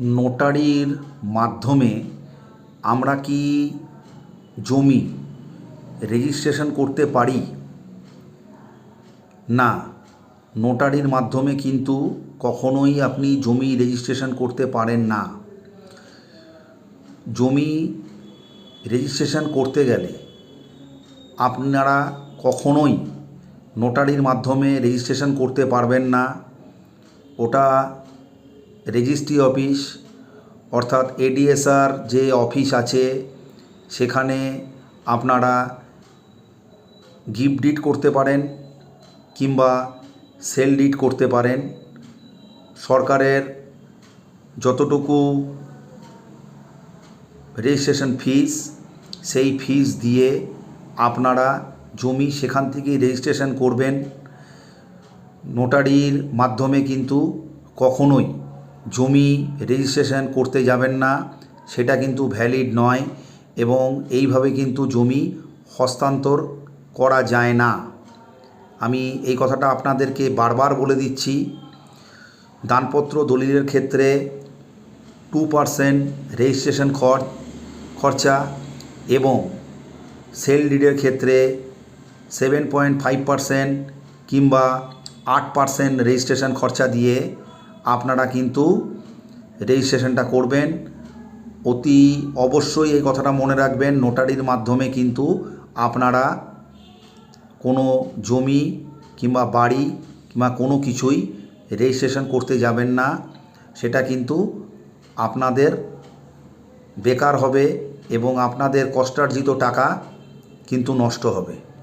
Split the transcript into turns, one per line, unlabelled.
নোটারির মাধ্যমে আমরা কি জমি রেজিস্ট্রেশন করতে পারি? না, নোটারির মাধ্যমে কিন্তু কখনোই আপনি জমি রেজিস্ট্রেশন করতে পারেন না। জমি রেজিস্ট্রেশন করতে গেলে আপনারা কখনোই নোটারির মাধ্যমে রেজিস্ট্রেশন করতে পারবেন না। ওটা রেজিস্ট্রি অফিস, অর্থাৎ এডিএসআর যে অফিস আছে, সেখানে আপনারা গিফট ডিট করতে পারেন কিংবা সেল ডিট করতে পারেন। সরকারের যতটুকু রেজিস্ট্রেশন ফিস, সেই ফিস দিয়ে আপনারা জমি সেখান থেকেই রেজিস্ট্রেশন করবেন। নোটারির মাধ্যমে কিন্তু কখনোই জমি রেজিস্ট্রেশন করতে যাবেন না, সেটা কিন্তু ভ্যালিড নয় এবং এইভাবে কিন্তু জমি হস্তান্তর করা যায় না। আমি এই কথাটা আপনাদেরকে বারবার বলে দিচ্ছি। দানপত্র দলিলের ক্ষেত্রে টু পারসেন্ট রেজিস্ট্রেশন খরচ এবং সেল ডিডের ক্ষেত্রে সেভেন পয়েন্ট ফাইভ পারসেন্ট কিংবা আট পারসেন্ট রেজিস্ট্রেশন খরচা দিয়ে আপনারা কিন্তু রেজিস্ট্রেশনটা করবেন। অতি অবশ্যই এই কথাটা মনে রাখবেন নোটারির মাধ্যমে কিন্তু আপনারা কোনো জমি কিংবা বাড়ি কিংবা কোনো কিছুই রেজিস্ট্রেশন করতে যাবেন না। সেটা কিন্তু আপনাদের বেকার হবে এবং আপনাদের কষ্টার্জিত টাকা কিন্তু নষ্ট হবে।